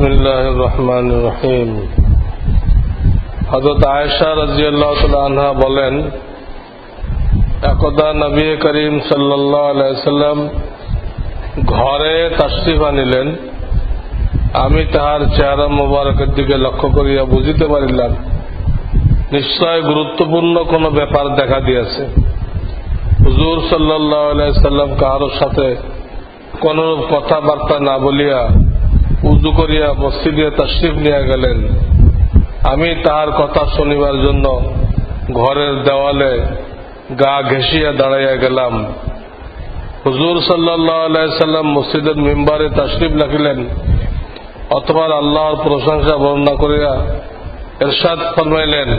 بسم الله الرحمن الرحيم হজরত আয়েশা রাজিয়াল্লাহ আনহা বলেন একদা নবী করিম সাল্লাহ আলাইসাল্লাম ঘরে তাশরিফ আনিলেন আমি তাহার চেহারা মোবারকের দিকে লক্ষ্য করিয়া বুঝিতে পারিলাম নিশ্চয় গুরুত্বপূর্ণ কোন ব্যাপার দেখা দিয়েছে হুজুর সাল্লাহ আলাইসাল্লাম কাহার সাথে কোনরূপ কথাবার্তা না বলিয়া উজু করিয়া মসজিদে তশরিফ নিয়ে গেলেন। আমি তার কথা শনিবার জন্য ঘরের দেওয়ালে গা ঘেঁষিয়া দাঁড়াইয়া গেলাম। হুজুর সাল্লাম মসজিদের মেম্বারে তশরিফ রাখিলেন, অথবা আল্লাহর প্রশংসা বর্ণনা করিয়া এরশাদ ফরমাইলেন,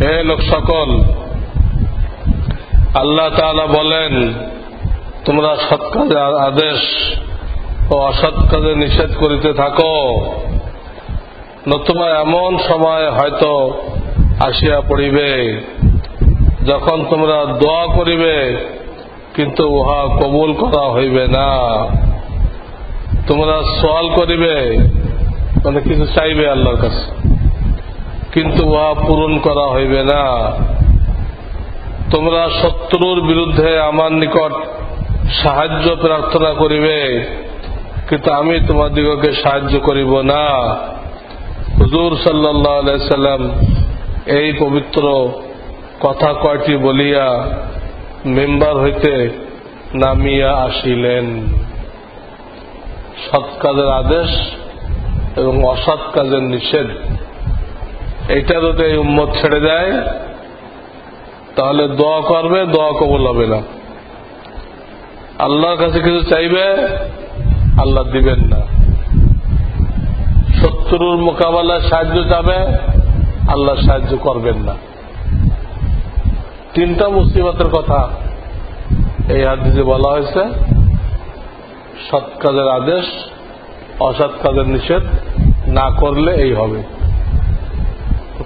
হে লোক সকল, আল্লাহ তাআলা বলেন, তোমরা সৎ কাজের আদেশ ও অসৎ কাজে নিষেধ করিতে থাকো। নতুবা এমন সময় হয়তো আসিয়া পড়িবে, যখন তোমরা দোয়া করিবে, কিন্তু উহা কবুল করা হইবে না। তোমরা সোয়াল করিবে মানে কিছু চাইবে আল্লাহর কাছে, কিন্তু উহা পূরণ করা হইবে না। তোমরা শত্রুর বিরুদ্ধে আমার নিকট সাহায্য প্রার্থনা করিবে। কিন্তু আমি তোমাদিগকে সাহায্য করিব না। হুজুর সাল্লাম এই পবিত্র কথা কয়টি বলিয়া মেম্বার হইতে নামিয়া আসিলেন। সৎ কাজের আদেশ এবং অসৎ কাজের নিষেধ। এটা যদি এই উম্মত ছেড়ে দেয়, তাহলে দোয়া করবে, দোয়া কবল হবে না। আল্লাহর কাছে কিছু চাইবে আল্লাহ দিবেন না। শত্রুর মোকাবেলায় সাহায্য চাবে আল্লাহ সাহায্য করবেন না। তিনটা মুসিবতের কথা এই হাদিসে বলা হয়েছে। সৎ কাজের আদেশ, অসৎ কাজের নিষেধ না করলে এই হবে।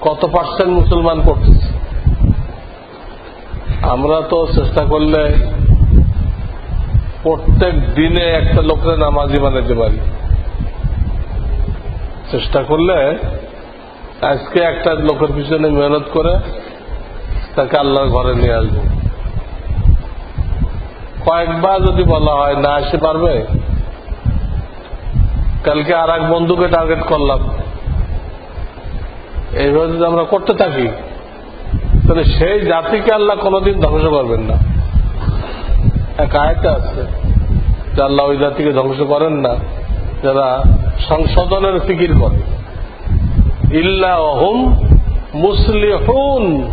কত পার্সেন্ট মুসলমান করতেছে? আমরা তো চেষ্টা করলে প্রত্যেক দিনে একটা লোকের নামাজি বানাতে পারি। চেষ্টা করলে আজকে একটা লোকের পিছনে মেহনত করে তাকে আল্লাহর ঘরে নিয়ে আসব। কয়েকবার যদি বলা হয় না আসতে পারবে, কালকে আর এক বন্ধুকে টার্গেট করলাম। এইভাবে যদি আমরা করতে থাকি, তাহলে সেই জাতিকে আল্লাহ কোনোদিন ধ্বংস করবেন না। এক আছে। যে আল্লাহ ওই জাতিকে ধ্বংস করেন না, যারা সংশোধনের ফিকির করে। ইল্লা হুম মুসলিহুন।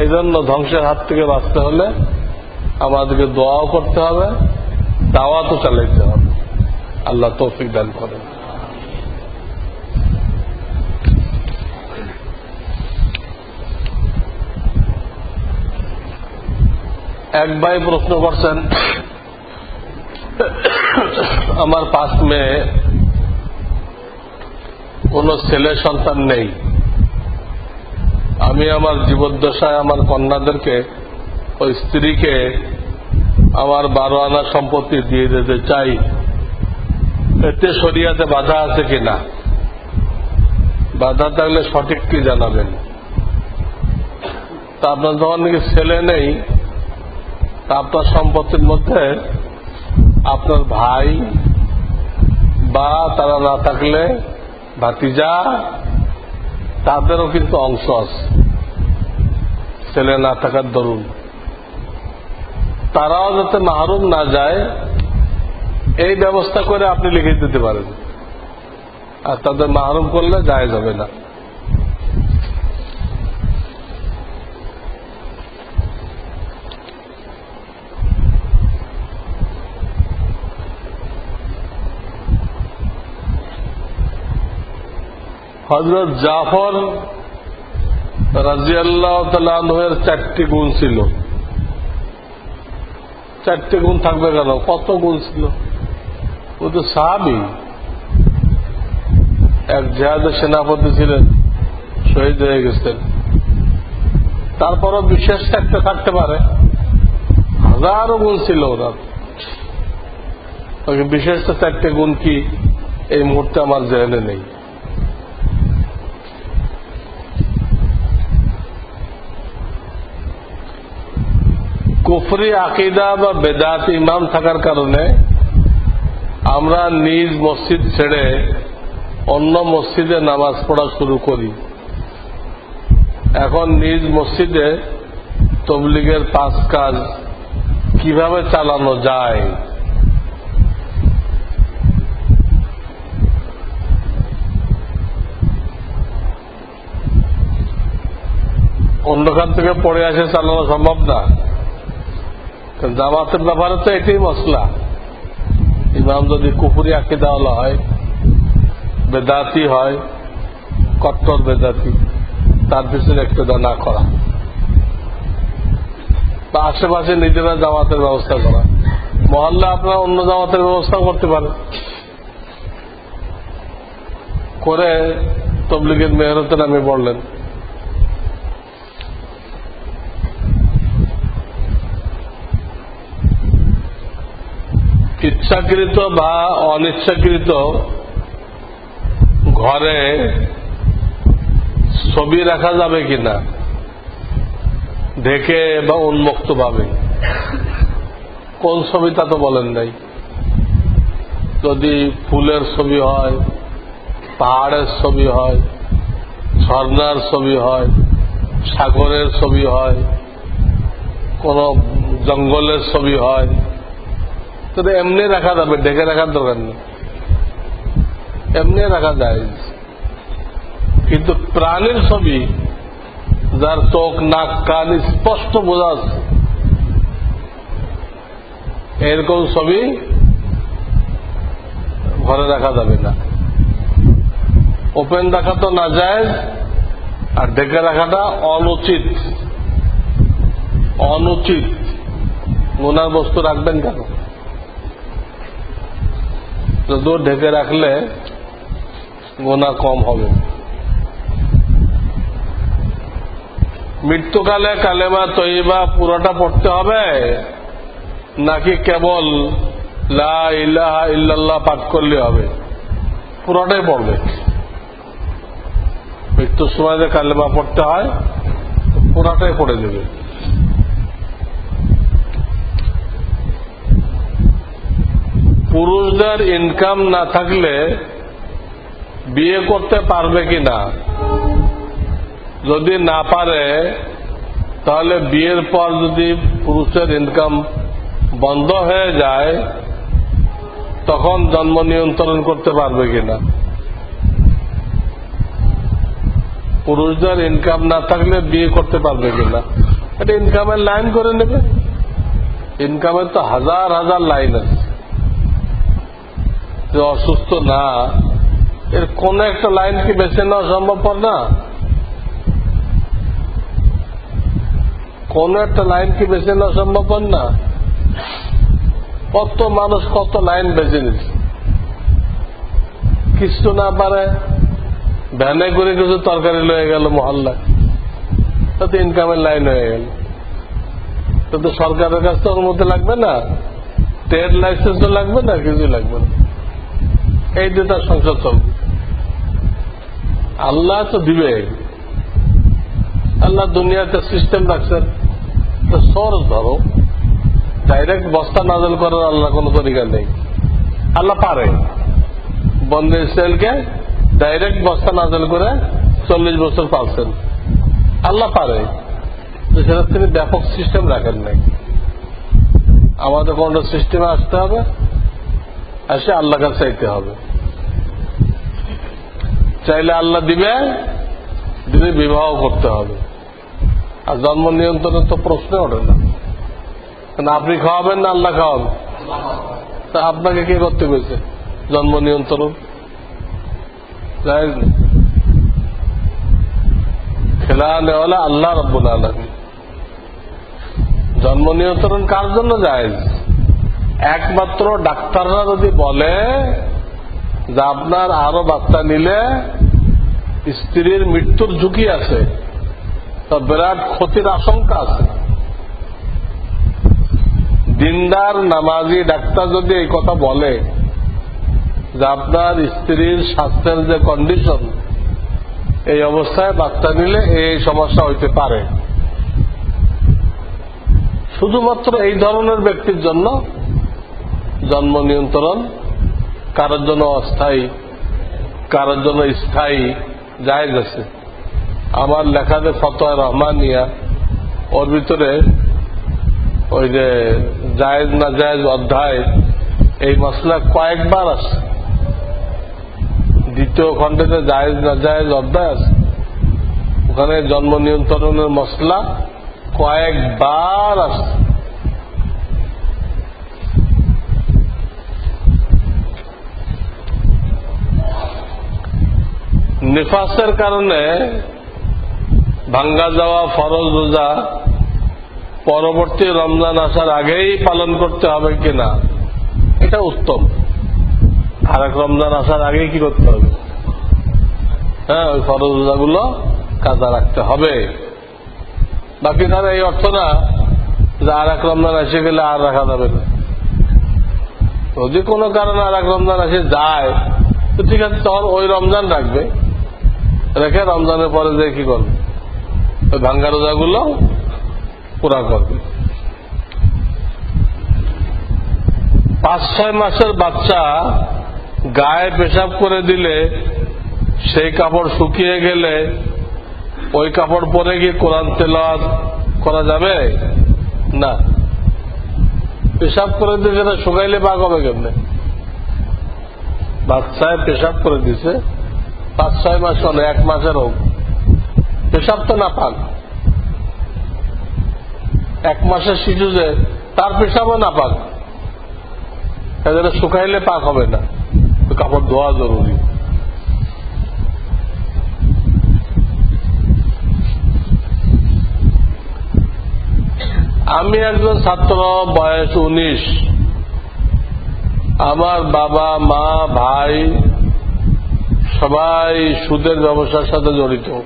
এই জন্য ধ্বংসের হাত থেকে বাঁচতে হলে আমাদেরকে দোয়াও করতে হবে, দাওয়াতও চালাইতে হবে। আল্লাহ তৌফিক দান করেন। এক ভাই প্রশ্ন করছেন, আমার পাঁচ মেয়ে, কোন ছেলে সন্তান নেই। আমি আমার জীবদ্দশায় আমার কন্যাদেরকে ওই স্ত্রীকে আমার বারো আনা সম্পত্তি দিয়ে দিতে চাই। এতে শরিয়াতে বাধা আছে কিনা? বাধা থাকলে সঠিক কি জানাবেন? তা আপনার যখন নাকি ছেলে নেই আপনার সম্পত্তির মধ্যে আপনার ভাই বা তারা না থাকলে ভাতিজা, তাদেরও কিন্তু অংশ আছে। ছেলে না থাকার দরুন। তারাও যাতে মাহরুম না যায়, এই ব্যবস্থা করে আপনি লিখে দিতে পারেন। আর তাদের মাহরুম করলে যায় যাবে না। হজরত জাফর রাজিয়াল্লাহ চারটি গুণ ছিল। চারটি গুণ থাকবে কেন? কত গুণ ছিল? ও তো সাহাবি। এক জেহাদের সেনাপতি ছিলেন, শহীদ হয়ে গেছেন। তারপরও বিশেষ একটা থাকতে পারে। হাজারো গুণ ছিল ওনার বিশেষ চারটে গুণ কি? এই মুহূর্তে আমার জেনে নেই। কুফরি আকিদা বা বেদাত ইমাম থাকার কারণে আমরা নিজ মসজিদ ছেড়ে অন্য মসজিদে নামাজ পড়া শুরু করি। এখন নিজ মসজিদে তবলিগের পাঁচ কাজ কীভাবে চালানো যায়? অন্যখান থেকে পড়ে আসে চালানো সম্ভব না। জামাতের ব্যাপারে তো এটাই মশলা। ইমাম যদি কুপুরি আকিদাওয়ালা হয়, বেদাতি হয়, কট্টর বেদাতি, তার পিছনে একটা না করা। বা আশেপাশে নিজেরা জামাতের ব্যবস্থা করা। মহল্লা আপনারা অন্য জামাতের ব্যবস্থা করতে পারেন। করে তবলিগের মেহরতে নামে পড়লেন ইচ্ছাকৃত বা অনিচ্ছাকৃত ঘরে ছবি রাখা যাবে কিনা? ঢেকে বা উন্মুক্ত ভাবে? কোন ছবি তা তো বলেন নাই। যদি ফুলের ছবি হয়, পাহাড়ের ছবি হয় ঝর্নার ছবি হয়, সাগরের ছবি হয়, কোন জঙ্গলের ছবি হয় তো এমনি রাখা যাবে ঢেকে রাখার দরকার নেই। এমনি রাখা যায়। কিন্তু প্রাণীর ছবি, যার চোখ, নাক, কান স্পষ্ট বোঝা আছে। এরকম ছবি ঘরে রাখা যাবে না। ওপেন রাখা তো না যায়, আর ঢেকে রাখাটা অনুচিত। অনুচিত। গুনার বস্তু রাখবেন কেন? যদিও ঢেকে রাখলে গোনা কম হবে। মৃত্যুকালে কালেমা তৈবা পুরোটা পড়তে হবে, নাকি কেবল লা ইলাহা পাঠ করলে হবে? পুরোটাই পড়বে। মৃত্যুর সময় যে কালেমা পড়তে হয়, পুরাটাই পড়ে দেবে পুরুষদের ইনকাম না থাকলে বিয়ে করতে পারবে কি না? যদি না পারে, তাহলে বিয়ের পর যদি পুরুষের ইনকাম বন্ধ হয়ে যায়, তখন জন্ম নিয়ন্ত্রণ করতে পারবে কিনা পুরুষদের ইনকাম না থাকলে বিয়ে করতে পারবে কিনা এটা ইনকামের লাইন করে নেবে। ইনকামের তো হাজার হাজার লাইন আছে। যে অসুস্থ না, এর কোন একটা লাইন কি বেছে নেওয়া সম্ভবপর না? কোন একটা লাইন কি বেছে নেওয়া সম্ভবপর না? কত মানুষ কত লাইন বেছে নিচ্ছে কিছু না পারে, ভ্যানে করে কিছু তরকারি লয়ে গেল মহল্লা তাতে ইনকামের লাইন হয়ে গেল। তাতে সরকারের কাছ অনুমতি লাগবে না? ট্রেড লাইসেন্সও লাগবে না, কিছুই লাগবে না। এই তার সংসার চলবে। আল্লাহ তো দিবে আল্লাহ দুনিয়াতে সিস্টেম রাখছেন। তো ধরো। ডাইরেক্ট বস্তা নাজল করার আল্লাহ কোন তরিকা নেই। আল্লাহ পারে। বন্দে ইসরায়েলকে ডাইরেক্ট বস্তা নাজল করে চল্লিশ বছর পাচ্ছেন আল্লাহ পারে। সেটা তিনি ব্যাপক সিস্টেম রাখেন নাই। আমাদের কোনটা সিস্টেমে আসতে হবে। এসে আল্লাহ কাছে চাইতে হবে। চাইলে আল্লাহ দিবে, দিলে বিবাহ করতে হবে। আর জন্ম নিয়ন্ত্রণের তো প্রশ্ন ওঠে না। আপনি খাওয়াবেন না আল্লাহ খাওয়াবেন তা আপনাকে কে করতে পেরেছে জন্ম নিয়ন্ত্রণ? খেলা নেওয়ালা আল্লাহ রব্বুল আলমী জন্ম নিয়ন্ত্রণ কার জন্য যায় একমাত্র ডাক্তাররা যদি বলে যে আপনার আরও বাচ্চা নিলে স্ত্রীর মৃত্যুর ঝুঁকি আছে, তা বিরাট ক্ষতির আশঙ্কা আছে। দিনদার, নামাজি ডাক্তার যদি এই কথা বলে যে আপনার স্ত্রীর স্বাস্থ্যের যে কন্ডিশন এই অবস্থায় বাচ্চা নিলে এই সমস্যা হইতে পারে। শুধুমাত্র এই ধরনের ব্যক্তির জন্য জন্ম নিয়ন্ত্রণ, কারোর জন্য অস্থায়ী, কারোর জন্য স্থায়ী জায়গ আছে। আমার লেখাতে ফতোয়া রহমানিয়া, ওর ভিতরে ওই যে জায়েজ না জায়েজ অধ্যায়, এই মশলা কয়েকবার আছে। দ্বিতীয় খণ্ডে জায়েজ না জায়েজ অধ্যায় আছে, ওখানে জন্ম নিয়ন্ত্রণের মশলা কয়েকবার আছে। নিফাসের কারণে ভাঙ্গা যাওয়া, ফরজ রোজা পরবর্তী রমজান আসার আগেই পালন করতে হবে কিনা? এটা উত্তম। আর এক রমজান আসার আগেই কি করতে হবে? হ্যাঁ ওই ফরজ রোজাগুলো কাজা রাখতে হবে। বাকি তার এই অর্থ না যে আর এক রমজান এসে গেলে আর রাখা যাবে না। যদি কোনো কারণে আর এক রমজান এসে যায়, তো ঠিক আছে, তখন ওই রমজান রাখবে। রেখে রমজানের পরে যে কি করবে? ভাঙ্গা রোজাগুলো পুরা করবে। পাঁচ, ছয় মাসের বাচ্চা গায়ে পেশাব করে দিলে, সেই কাপড় শুকিয়ে গেলে, ওই কাপড় পরে কি কোরআন তেলাওয়াত করা যাবে? না। পেশাব করে দিয়ে সেটা শুকাইলে পাক হবে কেমনে? বাচ্চায় পেশাব করে দিছে পাঁচ, ছয় মাস হলে, এক মাসের হোক, পেশাব তো না পাক। এক মাসের শিশু যে, তার পেশাবও না পাক। শুকাইলে পাক হবে না। কাপড় ধোয়া জরুরি। আমি একজন ছাত্র, বয়স উনিশ। আমার বাবা, মা, ভাই সবাই সুদের ব্যবসার সাথে জড়িত।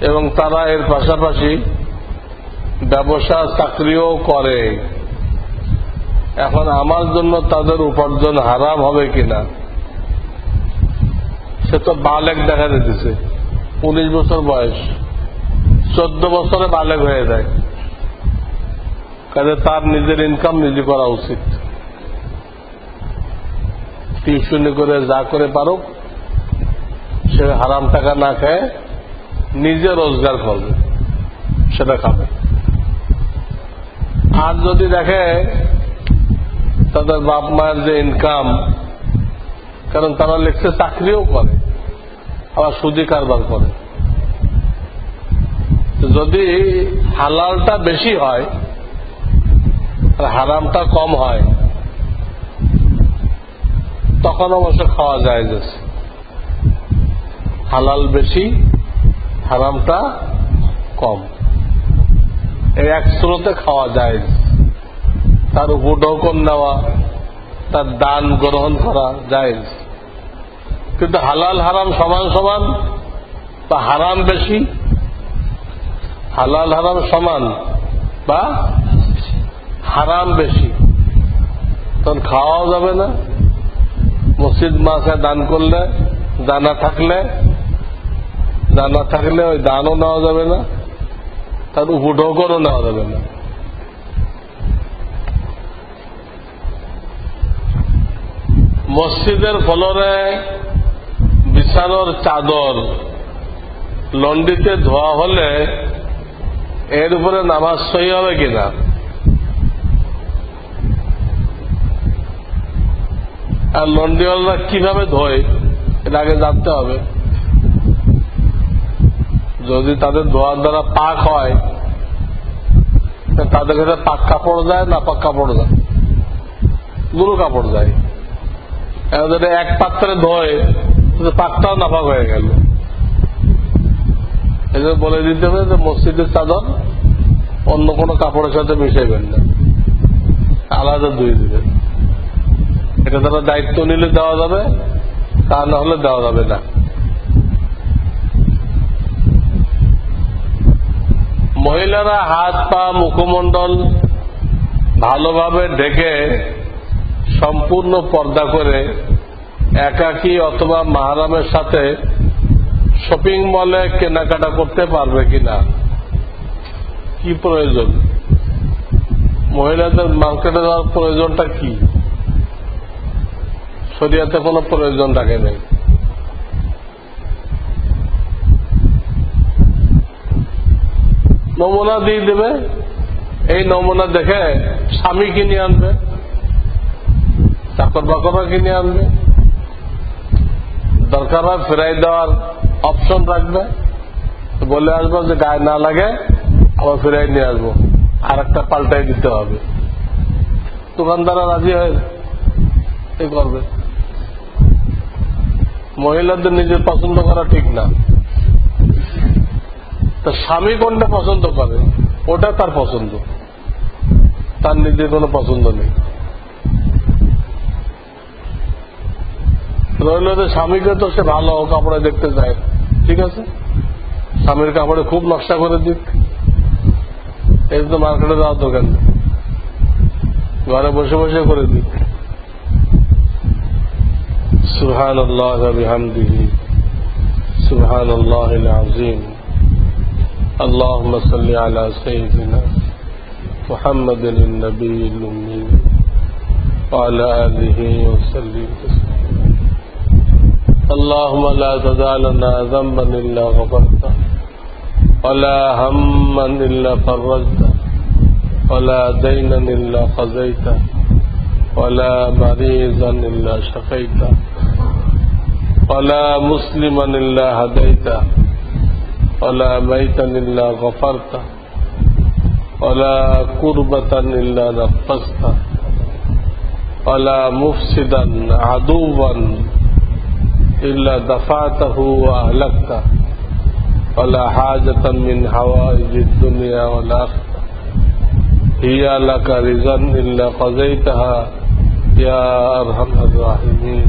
এবং তারা এর পাশাপাশি ব্যবসা, চাকরিও করে। এখন আমার জন্য তাদের উপার্জন হারাম হবে কিনা? সে তো বালেক দেখা দিতেছে উনিশ বছর বয়স। চোদ্দ বছরে বালেক হয়ে যায়। কাজে তার নিজের ইনকাম নিজে করা উচিত। টিউশনি করে যা করে পারুক, সে হারাম টাকা না খায় নিজে রোজগার করবে, সেটা খাবে। আর যদি দেখে তাদের বাপ মায়ের যে ইনকাম কারণ তারা লিখছে চাকরিও করে, আবার সুদি কারবার করে। যদি হালালটা বেশি হয়, আর হারামটা কম হয় তখন অবশ্য খাওয়া যায় যাচ্ছে হালাল বেশি, হারামটা কম। এই এক স্রোতে খাওয়া যায় তার উপঢৌকন নেওয়া তার দান গ্রহণ করা যায় কিন্তু হালাল, হারাম সমান সমান বা হারাম বেশি? হালাল, হারাম সমান বা হারাম বেশি? তখন খাওয়াও যাবে না। মসজিদ মাসে দান করলে, দানা থাকলে দানা থাকলে ওই দানও নেওয়া যাবে না, তার উপঢৌকনও নেওয়া যাবে না। মসজিদের ফলরে বিছানোর চাদর, লন্ডিতে ধোয়া হলে এর উপরে নামাজ সই হবে কিনা? আর লন্ডিওয়ালরা কীভাবে ধোয়, এটা আগে জানতে হবে। যদি তাদের ধোয়ার দ্বারা পাক হয় তাদের কাছে পাক কাপড় যায়, না পাক কাপড় যায়? দুটো কাপড় যায়। যদি এক পাত্রে ধোয় পাকটাও নাপাক হয়ে গেল। এই বলে দিতে হবে যে মসজিদের চাদর অন্য কোনো কাপড়ের সাথে মিশাইবেন না। আলাদা ধুয়ে দিবেন। এটা তারা দায়িত্ব নিলে দেওয়া যাবে, তা না হলে দেওয়া যাবে না। মহিলারা হাত, পা, মুখমণ্ডল ভালোভাবে ঢেকে সম্পূর্ণ পর্দা করে একাকী অথবা মাহারামের সাথে শপিং মলে কেনাকাটা করতে পারবে কিনা? কি প্রয়োজন? মহিলাদের মার্কেটে যাওয়ার প্রয়োজনটা কি? শরিয়াতে কোনো প্রয়োজন রাখে নেই। নমুনা দিয়ে দেবে, এই নমুনা দেখে স্বামী কিনে আনবে, চাকর বাকররা কিনে আনবে। দরকার হয় ফেরাই দেওয়ার অপশন রাখবে। বলে আসব যে গায়ে না লাগে, আবার ফেরাই নিয়ে আসব। আর একটা পাল্টাই দিতে হবে। দোকানদাররা রাজি হয় এই করবে। মহিলাদের নিজের পছন্দ করা ঠিক না। তা স্বামী কোনটা পছন্দ করে? ওটা তার পছন্দ। তার নিজের কোনো পছন্দ নেই। রইল যে স্বামীকে তো সে ভালো কাপড়ে দেখতে চায়, ঠিক আছে? স্বামীর কাপড়ে খুব নকশা করে দিক। এই তো মার্কেটে যাওয়ার দোকান। ঘরে বসে বসে করে দিক। سبحان الله وبحمده سبحان الله العظيم اللهم صل على سيدنا محمد النبي الأمي وعلى آله وسلم۔ اللهم لا تدع لنا ذنبا إلا غفرته، ولا هما إلا فرجته، ولا دينا إلا قضيته، ولا مريضا إلا شفيته ولا مسلما إلا هديته ولا ميتا إلا غفرته ولا كربة إلا نفسته ولا مفسدا عدوا إلا دفعته وأهلكته ولا حاجة من حوائج الدنيا والآخرة. هي لك رزا إلا قضيتها يا أرحم الراحمين.